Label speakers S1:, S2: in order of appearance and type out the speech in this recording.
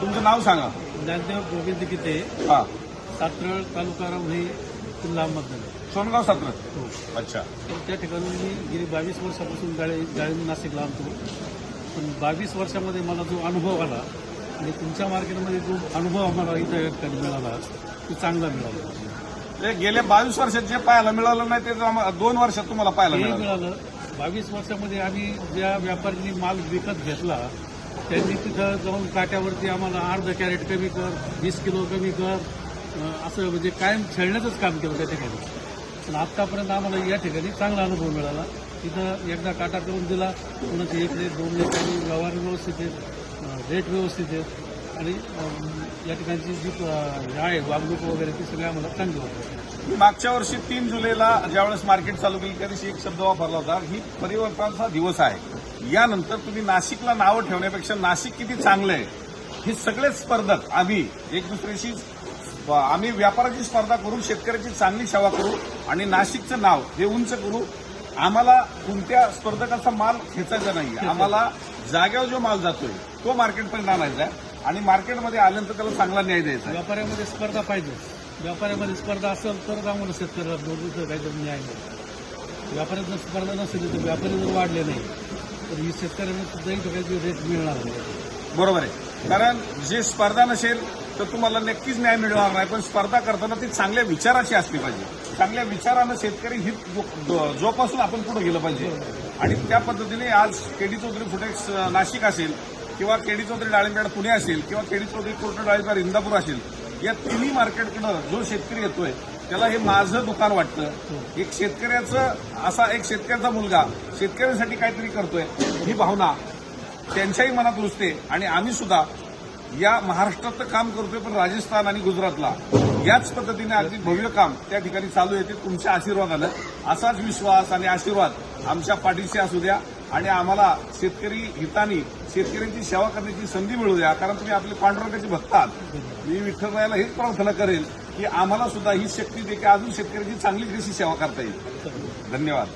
S1: तुमचं नाव सांगा.
S2: ज्ञानदेव गोविंद गीते.
S1: हा.
S2: सातरळ तालुका रामही जिल्हा अहमदनगर
S1: सोनगाव सत्र
S2: हो.
S1: अच्छा.
S2: तर त्या ठिकाणी मी गेली बावीस वर्षापासून डाळी डाळिंब नाशिकला आणतो पण बावीस वर्षामध्ये मला जो अनुभव आला आणि तुमच्या मार्केटमध्ये जो अनुभव आम्हाला इथं या ठिकाणी मिळाला तो चांगला मिळाला.
S1: ते गेल्या बावीस वर्षात जे पाहायला मिळालं नाही ते आम्हा- दोन वर्षात तुम्हाला पाहायला
S2: हे
S1: मिळालं.
S2: मिळालं. बावीस वर्षामध्ये आम्ही ज्या व्यापाऱ्यांनी माल विकत घेतला त्यांनी तिथं जाऊन काट्यावरती आम्हाला अर्ध कॅरेट कमी कर वीस किलो कमी कर असं म्हणजे कायम खेळण्याचंच काम केलं त्या ठिकाणी. पण आत्तापर्यंत आम्हाला या ठिकाणी चांगला अनुभव मिळाला. तिथं एकदा काटा करून दिला कोणाचे एक रेट दोन रेट आणि व्यवहार व्यवस्थित आहेत रेट व्यवस्थित आहेत आणि या ठिकाणची जी आहे वागणूक वगैरे ती सगळी आम्हाला चांगली वाटते
S1: मागच्या वर्षी तीन जुलैला ज्यावेळेस मार्केट चालू केली त्या दिवशी एक शब्द वापरला होता ही परिवर्तनाचा दिवस आहे. यानंतर तुम्ही नाशिकला नावं ठेवण्यापेक्षा नाशिक किती चांगलं आहे हे सगळेच स्पर्धक आम्ही एक दुसऱ्याशी आम्ही व्यापाराची स्पर्धा करू शेतकऱ्याची चांगली सेवा करू आणि नाशिकचं नाव हे उंच करू. आम्हाला कोणत्या स्पर्धकाचा माल खेचायचा नाही. आम्हाला जाग्यावर जो माल जातोय तो मार्केटपर्यंत आणायचा आहे आणि मार्केटमध्ये आल्यानंतर त्याला चांगला न्याय द्यायचा
S2: व्यापाऱ्यामध्ये स्पर्धा पाहिजे. व्यापाऱ्यामध्ये स्पर्धा असेल तर आम्हाला शेतकऱ्याला दोन काहीतरी न्याय मिळेल. व्यापाऱ्यात स्पर्धा नसेल तर व्यापारी जर वाढले नाही तर ही शेतकऱ्यांना सुद्धाही सगळ्याची रेट मिळणार नाही
S1: बरोबर आहे. कारण जे स्पर्धा नसेल तर तुम्हाला नक्कीच न्याय मिळणार नाही. पण स्पर्धा करताना ती चांगल्या विचाराची असली पाहिजे. चांगल्या विचारानं शेतकरी हित जो- जोपासून आपण पुढे गेलं पाहिजे. आणि त्या पद्धतीने आज केडी चौधरी फुटेक्स नाशिक असेल किंवा केडी चौधरी डाळिंबेड पुणे असेल किंवा केडी चौधरी कोर्ट डाळिंबेड इंदापूर असेल या तिन्ही मार्केटकडं जो शेतकरी येतोय त्याला हे माझं दुकान वाटतं. एक शेतकऱ्याचं असा एक शेतकऱ्याचा मुलगा शेतकऱ्यांसाठी काहीतरी करतोय ही भावना त्यांच्याही मनात रुजते. आणि आम्ही सुद्धा या महाराष्ट्रात काम करतोय पण राजस्थान आणि गुजरातला याच पद्धतीने अगदी भव्य काम त्या ठिकाणी चालू येते तुमच्या आशीर्वादानं. असाच विश्वास आणि आशीर्वाद आमच्या पाठीशी असू द्या. आणि आम्हाला शेतकरी हितानी शेतकऱ्यांची सेवा करण्याची संधी मिळू द्या. कारण तुम्ही आपले पांडुरंगाची भक्त आहात. मी विठ्ठलरायाला हेच प्रार्थना करेल की आम्हाला सुद्धा ही शक्ती देखील अजून शेतकऱ्याची चांगली कशी सेवा करता येईल. धन्यवाद.